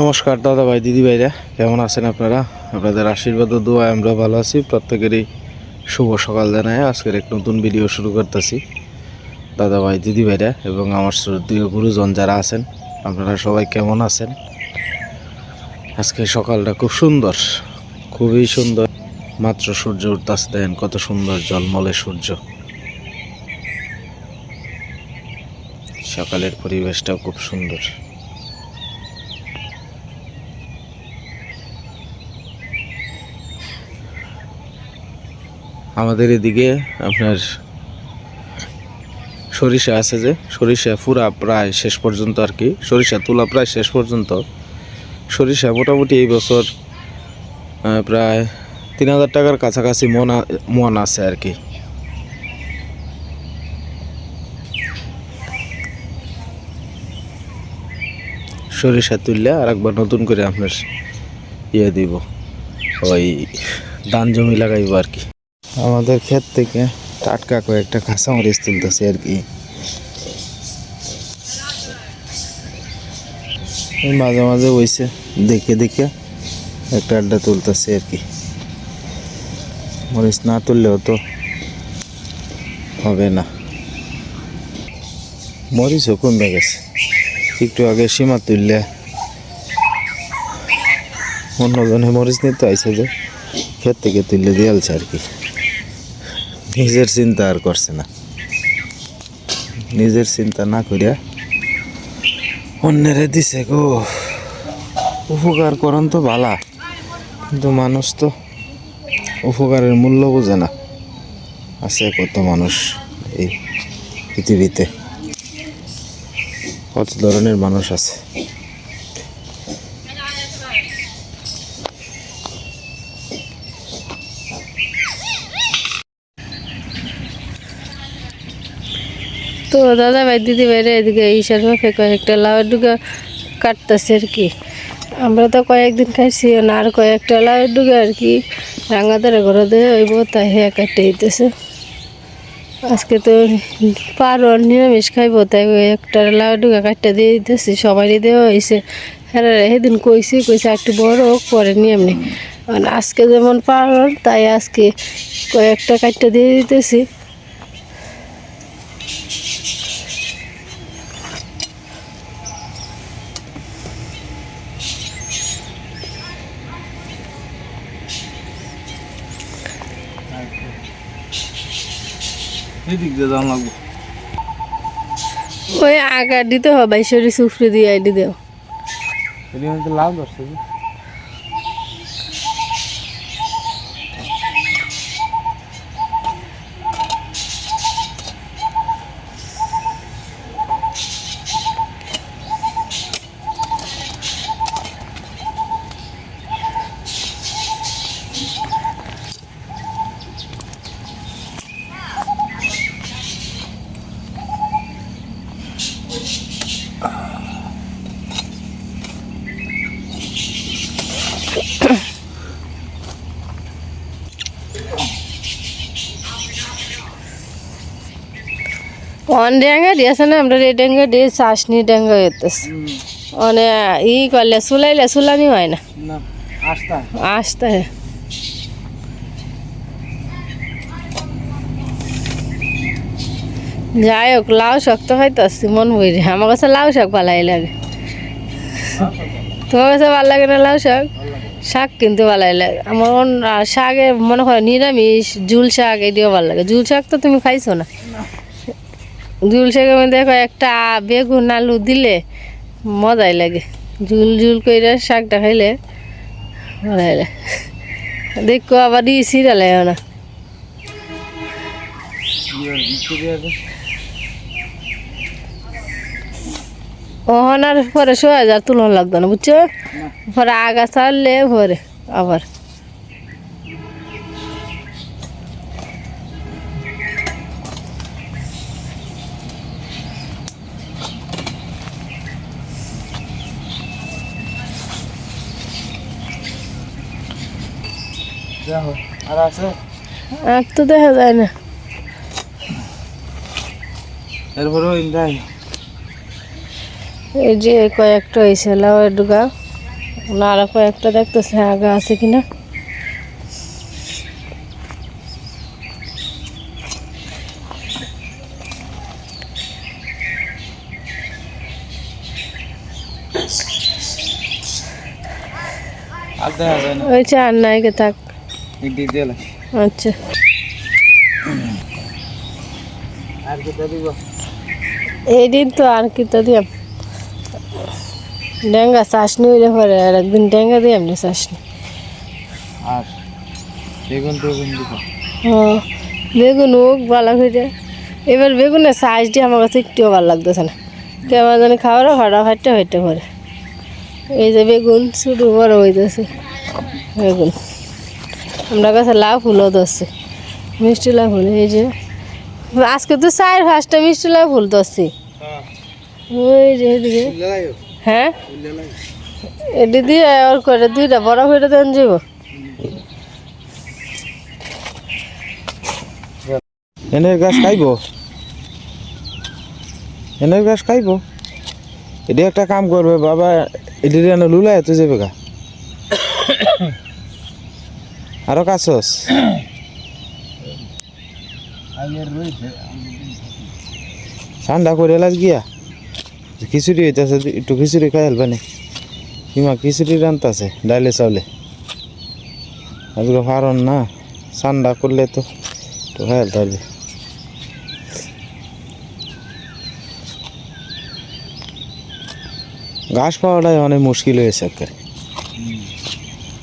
নমস্কার দাদা ভাই, দিদি ভাইরা, কেমন আছেন আপনারা? আপনাদের আশীর্বাদ দোয়া, আমরা ভালো আছি। প্রত্যেকেরই শুভ সকাল জানায়। আজকের এক নতুন ভিডিও শুরু করতেছি। দাদা ভাই, দিদি ভাইরা এবং আমার শ্রদ্ধীয় গুরুজন যারা আছেন, আপনারা সবাই কেমন আছেন? আজকে সকালটা খুব সুন্দর, খুবই সুন্দর। মাত্র সূর্য উঠতেছে দেন কত সুন্দর জলমলে সূর্য। সকালের পরিবেশটাও খুব সুন্দর। আমাদের এদিকে আপনার সরিষা আছে যে, সরিষা পুরা প্রায় শেষ পর্যন্ত আর কি, সরিষা তোলা প্রায় শেষ পর্যন্ত। সরিষা মোটামুটি এই বছর প্রায় তিন হাজার টাকার কাছাকাছি মন মন আছে আর কি। সরিষা তুললে আর একবার নতুন করে আপনার ইয়ে দিব, ওই ধান জমি লাগাইব আর কি। আমাদের ক্ষেত থেকে টাটকা কয়েকটা কাঁচামরিচ তুলতেছে আর কি। মাঝে মাঝে বইছে, দেখে দেখে একটা আড্ডা তুলতেছে আর কি। মরিচ না তুললেও তো হবে না। মরিচও কমে গেছে। একটু আগে সীমা তুললে অন্যজনে মরিচ নিতে আইসে যে, ক্ষেত থেকে তুললে দিয়ালছে আর কি। নিজের চিন্তা আর করছে না। নিজের চিন্তা না করিয়া অন্যেরে দিছে গো। উপকার করন তো ভালা কিন্তু মানুষ তো উপকারের মূল্য বোঝে না। আছে কত মানুষ এই পৃথিবীতে, কত ধরনের মানুষ আছে। তো দাদা ভাই দিদি ভাইরা এদিকে ঈশার মুখে কয়েকটা লাউ ডুগা কাটতেছে আর কি। আমরা তো কয়েকদিন খাইছি না আর কয়েকটা লাউ ডুগা আর কি রাঙা রাঙাদারে ঘরে দিয়ে হইব, তাই হ্যাঁ কাটতে দিতেছে আজকে তো পারো নিরামিষ খাইব, তাই একটা লাউ ডুগা কাটতে দিয়ে দিতেছি, সবারই দেওয়া হয়েছে হ্যাঁ সেদিন কইছি, কইছে একটু বড় হোক, পরে নিয়ে এমনি। আজকে যেমন পারন তাই আজকে কয়েকটা কাটতে দিয়ে দিতেছি। এদিক দিয়ে দাম লাগবো। ওই আগা দিতে হবে বাইশেরই সুফরি দিয়ে আইডি দেও। এদিকে লাভ ধরছে অন ড্যাঙ্গা দিয়েছে না আমরা ড্যাঙ্গা দিয়ে চাষনি ড্যাঙ্গা হইতেছে মানে ই করলে সুলাইলে সুলানি হয় না। আসতে। যাই হোক লাউ শাক তো হয়তো মন বুঝে আমার কাছে লাউ শাক ভালাই লাগে। তোমার কাছে ভালো লাগে না লাউ শাক? শাক কিন্তু ভালাই লাগে। আমার শাকে মনে করো নিরামিষ ঝুল শাক এটিও ভালো লাগে। ঝুল শাক তো তুমি খাইছো না। ঝুল শাকের মধ্যে দেখো একটা বেগুন আলু দিলে মজাই লাগে। ঝুল ঝুল করে শাকটা খাইলে ভালাই লাগে। দেখো আবার ই সিরিয়াল না। ওহনার পরে শো হাজার তুলন লাগতো না বুঝছ? পরে আগা ছাড়লে পরে আবার। আর আছে? আর তো দেখা যায় না। এরপরেও ইন্দাই এই যে কয়েকটা হয়েছে লাউ ডুগা। না আরও কয়েকটা দেখতেছে আগা আছে কিনা। আর দেখা যায় না। ওই চার নাইকে থাক। আচ্ছা। এই দিন তো আর কি তো দিয়াম। ডেঙ্গা চাষনি হইলে পরে আর একদিন ডেঙ্গা দিয়াম না। চাষনি আর বেগুন বেগুন দিব। ও বেগুন হোক ভালো করে এবার বেগুনের সাইজটি আমার কাছে একটুও ভালো লাগতেছে না। কেমন জানি খাওয়ারও ফাটা ফাটতে ফাটতে পরে। এই যে বেগুন শুধু বড় হইতেছে। বেগুন। আমরা কাছে লাভ ফুলও ধরছে। মিষ্টি লাভ ফুল, এই যে। আজকে তো চার পাঁচটা মিষ্টি লাভ ফুল ওই যে হ্যাঁ? এটি দিয়ে ওর করে দুইটা বড় করে দেন যাব এনের গাছ খাইব। এনের গাছ খাইব। এটি একটা কাম করবে, বাবা, এটি লুলাই তো যাবে গা। আরও কাছস? ঠান্ডা করে এলাস গিয়া? খিচুড়ি হইতেছে, একটু খিচুড়ি খাই হেলবে নি কিমা খিচুড়ি রান্তাছে, ডাইলে চাউলে। আজকে ফারন না, ঠান্ডা করলে তো একটু খাই হেলতে ঘাস পাওয়াটাই অনেক মুশকিল হয়েছে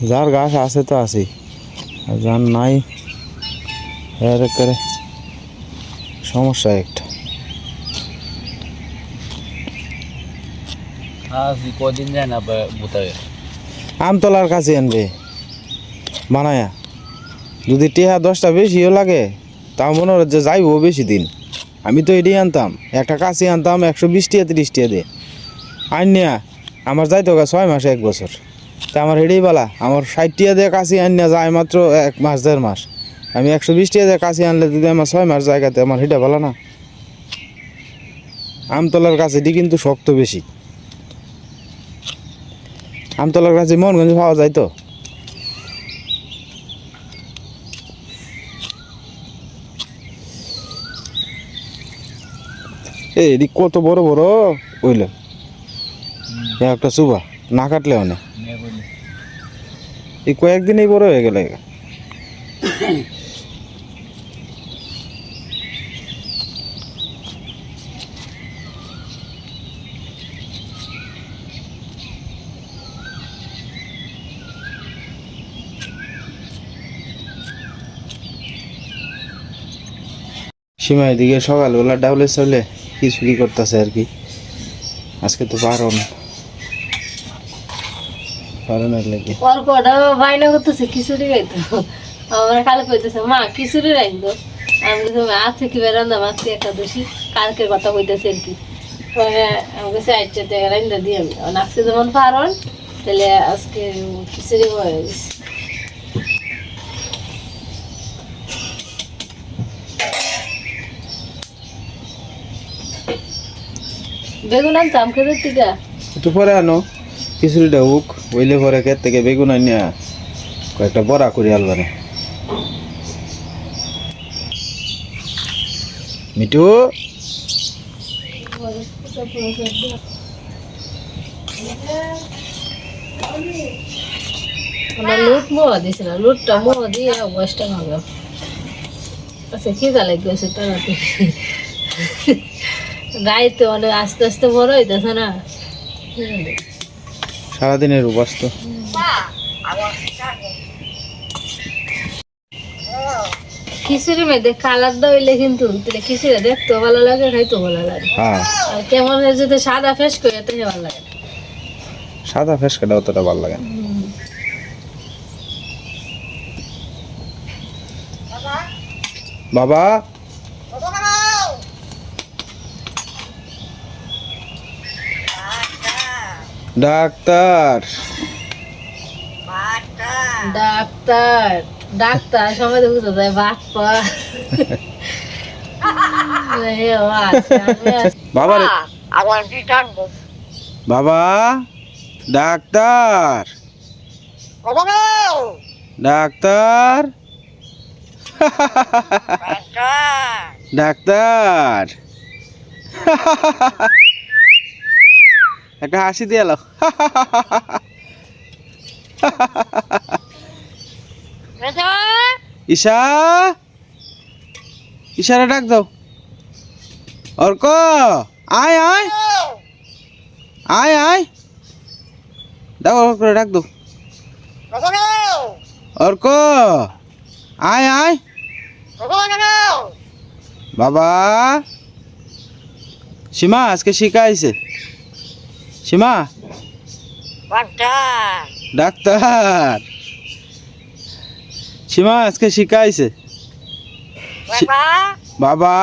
যার ঘাস আছে তো আছেই। আর যার নাই এর করে সমস্যা একটা। কদিন যায় না বুতাবে আমতলার কাছে আনবে বানায়া। যদি টিহা দশটা বেশিও লাগে তাও মনে হয় যে যাইবো বেশি দিন। আমি তো এটাই আনতাম একটা কাশি আনতাম একশো বিশ টিয়া তিরিশ টিয়া দিয়ে। আইন নিয়া আমার যাইতো ছয় মাসে এক বছর। তা আমার হেঁটেই বলা আমার ষাট টিয়া দিয়ে কাশি আন নিয়া যায় মাত্র এক মাস, দেড় মাস। আমি একশো বিশ টিয়া দিয়ে কাশি আনলে যদি আমার ছয় মাস জায়গাতে আমার হেঁটে বলা না। আমতলার কাছেটি কিন্তু শক্ত বেশি। আমতলার কাছে মনগঞ্জ পাওয়া যায় তো? এই কত বড় বড়, ওইল। একটা সুবা না কাটলে অনেক। এই কয়েকদিনই বড় হয়ে গেল। সীমা, এদিকে সকালবেলা ডাউলে চলে, খিচুড়ি করতেছে আর কি আজকে তো বারণ বারণের লেগে। অল্প বাইনা করতেছে খিচুড়ি খাইতো আমার কালে কইতেছে মা খিচুড়ি রাখতো আমি আজকে কি বেরান্দাম আজকে একাদশী। কালকের কথা কইতেছে আর কি। পরে আমি কাছে আইটাতে রান্দা দিয়ে আমি। আজকে যেমন পারন তাহলে আজকে খিচুড়ি হয়ে গেছে। বেগুন আনতাম খেতে টিকা? একটু পরে আনো। খিচুড়িটা হোক ওইলে পরে ক্ষেত থেকে বেগুন আনিয়া কয়েকটা বড়া করে মিঠু? আমার লুট মোয়া দিছে লুটটা মোয়া দিয়ে ভাঙলাম আচ্ছা কি গা লাগে সে তাড়াতাড়ি? রাইতে অনেক আস্তে আস্তে বড় হইতেছে না। সারাদিনের উপাস তো খিচুড়ি মেয়েদের কালারটা হইলে কিন্তু তাহলে খিচুড়ি দেখতেও ভালো লাগে খাইতেও ভালো লাগে। হ্যাঁ। আর কেমন যদি সাদা ফেস করে তো ভালো লাগে। সাদা ফেসকাটা অতটা ভালো লাগে না। বাবা ডাক্তার। ডাক্তার। ডাক্তার সময় তো বুঝতে যায় আচ্ছা, বাবা বাবা ডাক্তার। ডাক্তার। ডাক্তার। একটা হাসি দিয়ে এলো। ঈশা ঈশারে ডাক দাও। অর্ক আয় আয়। আয় আয়। ডাক অর্ক ডাক দাও। অর্ক আয় আয়। বাবা সীমা আজকে শিখাইছে। সীমা? ডাক্তার। সীমা আজকে শিখাইছে বাবা?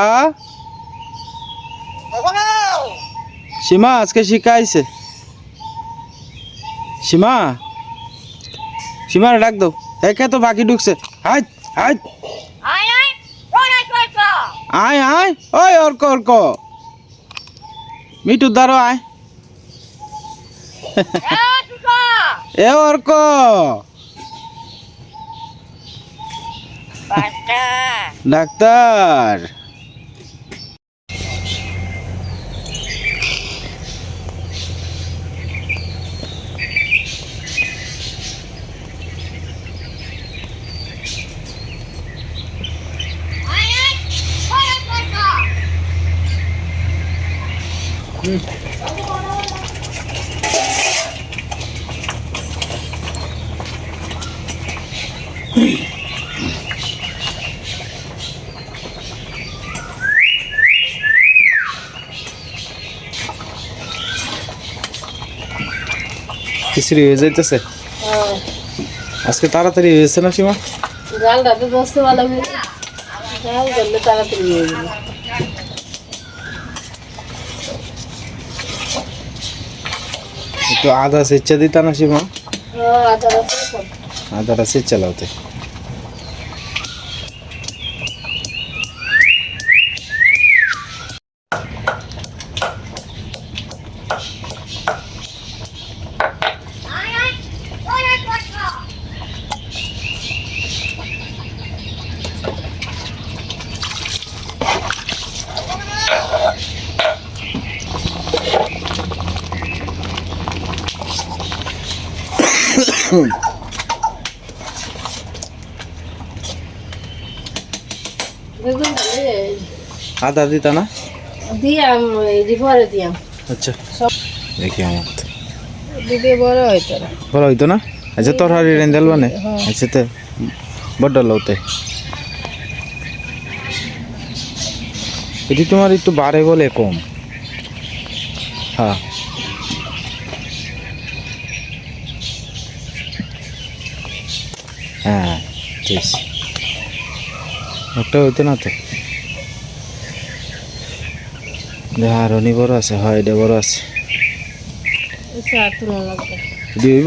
সীমা আজকে শিখাইছে সীমা? সীমার ডাক দাও। একে তো বাকি ঢুকছে। হাই হাই আয় আয়। ওই অর্ক অর্ক মিটু দাঁড়ো আয়। এ অর্ক ডাক্তার খিচুড়ি হয়ে যাইতেছে। আজকে তাড়াতাড়ি হয়েছে না সীমা? জালটা তো দশটা ভালো হয়ে জাল করলে তাড়াতাড়ি হয়ে যাবে। একটু আদা সেচ্চা দিতা না সীমা? হ্যাঁ আদা রসুন। ভালো আদা দিতা না? দিয়াম পরে দিয়াম আচ্ছা। দেখি আমার। দিদি বড় হয় তোরা ভালো হইতো না? আচ্ছা তোর হারি রেন্দাল মানে আচ্ছা তে বড্ড লওতে এটি তোমার একটু বাড়ে বলে কম। হ্যাঁ। হ্যাঁ ঠিক। একটা হইতো না তো। দেখা আরনি বড় আছে হয় এটা বড় আছে। দিব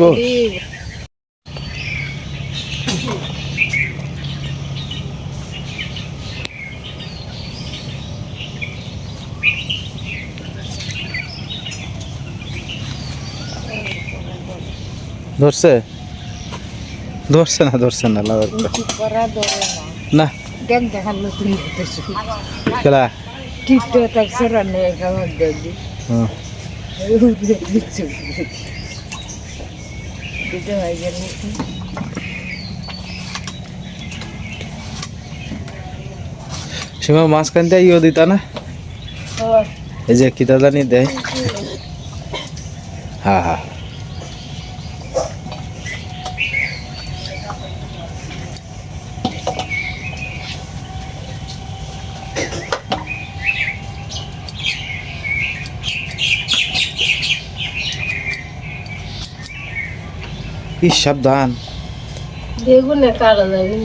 ধরছে? ধরছে না ধরছে না না খেলা হয়। সীমা, মাঝখান দিয়ে ইয়ে দিতা না? এই যে কিতা জানি দেয়। হ্যাঁ হ্যাঁ। কি সাবধান বেগুনে কালো যাবে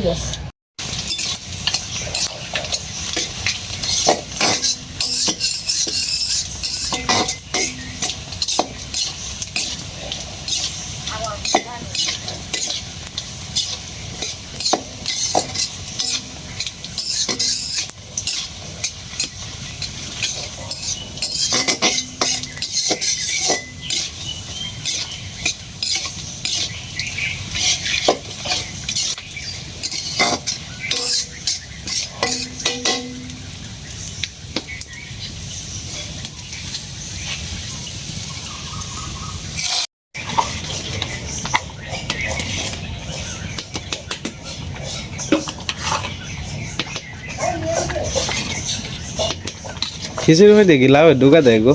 খিচুড়ি মধ্যে কি লাউ ঢুকা দেয় গো।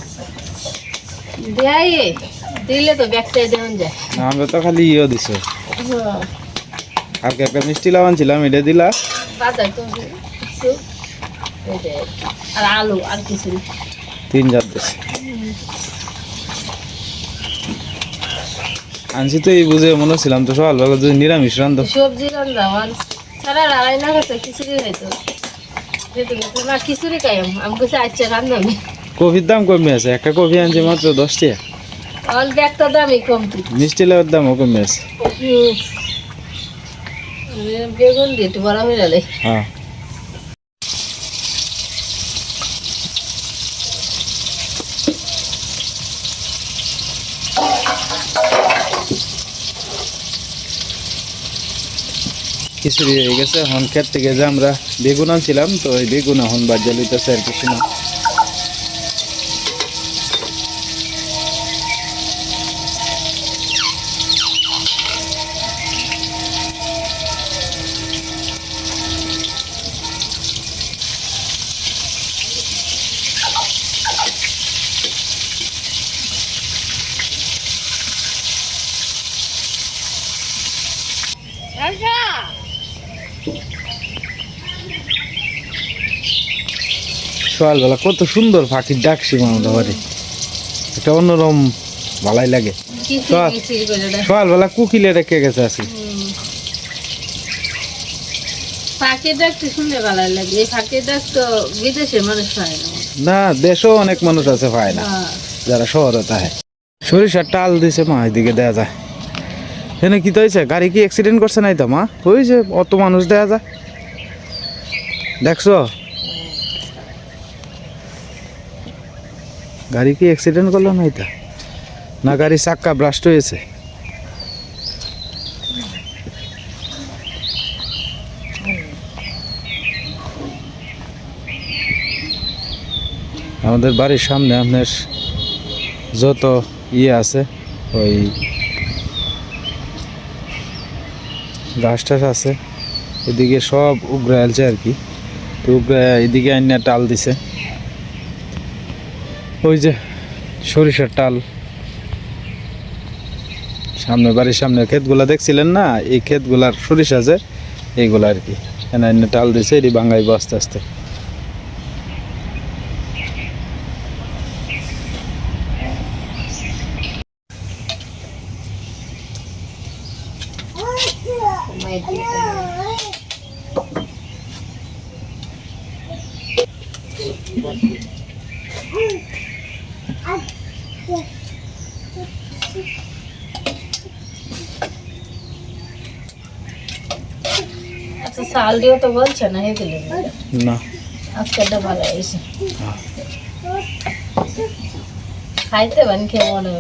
দেয় দিলে তো ব্যাগটাই দেওয়া যায়। আমরা তো খালি ইয়ে দিছে। আর কি একটা মিষ্টি লাউ আনছিলাম এটা দিলা। আর আলু আর কিছু তিন জাত আনছি তো এই বুঝে মনে ছিলাম তো সকালবেলা যদি নিরামিষ রান্ধো। সবজি রান্না আমার সারা আড়াই না খিচুড়ি না খিচুড়ি খাই আমি আমি আচ্ছা রান্না আমি কফির দাম কমে আছে একটা কফি আনছি মাত্র দশ টাকা। ব্যাগটা দামই কম মিষ্টি লাউয়ের দামও কমে আছে। বেগুন দিয়ে একটু বড় হয়ে গেলে। হ্যাঁ। খিচুড়ি হয়ে গেছে। এখন ক্ষেত থেকে যে আমরা বেগুন আনছিলাম, তো ওই বেগুন এখন বাজার লইতেছে আর কিছু না। সকালবেলা কত সুন্দর পাখির ডাক সীমান্ত বাড়ি এটা অন্যরকম ভালাই লাগে। সকালবেলা কুকিলে রেখে গেছে আছি হয় না। দেশেও অনেক মানুষ আছে পায় না। হ্যাঁ। যারা শহরে থাকে। সরিষার টাল দিছে মা এদিকে দেয়া যায়। এখানে কি তো হয়েছে? গাড়ি কি অ্যাক্সিডেন্ট করছে নাই তো মা? অত মানুষ দেয়া যায়। দেখছ? গাড়ি কি অ্যাক্সিডেন্ট করল নাই তা না গাড়ি চাক্কা ব্রাস্ট হয়েছে? আমাদের বাড়ির সামনে আপনার যত ইয়ে আছে, ওই গাছ টাছ আছে। এদিকে সব উগড়ে আলছে আর কি। তো উগড়ে এদিকে আইনা টাল দিছে। ওই যে সরিষার টাল। সামনে বাড়ির সামনে ক্ষেতগুলা দেখছিলেন না? এই ক্ষেতগুলার সরিষা যে, এইগুলা আর কি। এনে টাল দিছে, এটি বাঙ্গাইব আস্তে আস্তে আচ্ছা চাল দিও তো বলছে না না। আজকেরটা ভালো হয়েছে। খাইতে পারেন খেয়ে মনে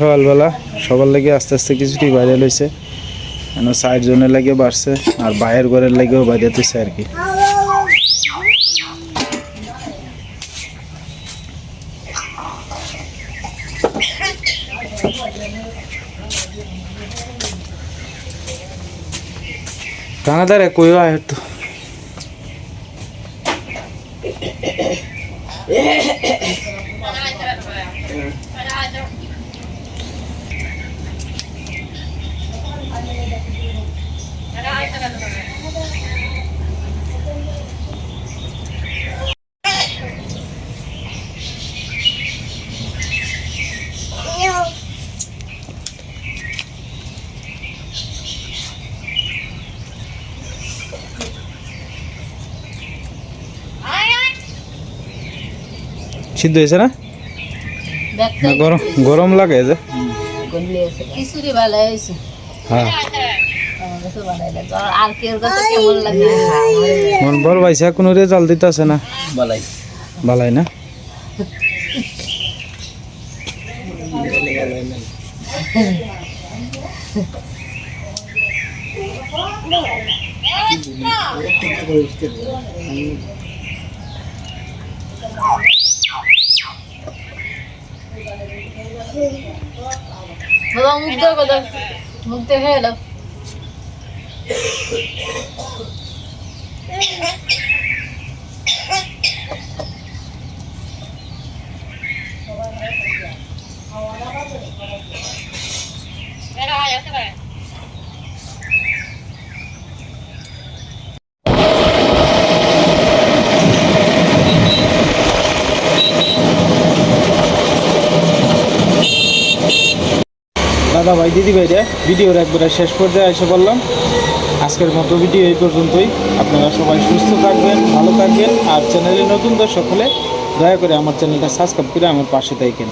সকালবেলা সবার লাগে আস্তে আস্তে কিছুটি বাইরে লইছে কেন ষাট জনের লাগে বাড়ছে আর বাইরের ঘরের লাগেও বাইরে তুইছে আর কি। কানাদারে কইও আয় একটু সিদ্ধ হয়েছে না? গরম গরম লাগে যে। খিচুড়ি ভালো হয়েছে। হ্যাঁ। মন বল ভাইসা কোনো রেজাল্ট দিতেছে না। বালাই। বালাই না? বাবা মুখ দেখো দেখ মুখ দেখে এলো দাদা ভাই দিদি ভাইরা ভিডিওর একবারে শেষ পর্যায়ে এসে বললাম আজকের মতো ভিডিও এই পর্যন্তই। আপনারা সবাই সুস্থ থাকবেন, ভালো থাকবেন, আর চ্যানেলে নতুন দর্শক হলে দয়া করে আমার চ্যানেলটা সাবস্ক্রাইব করে আমার পাশে থাকেন।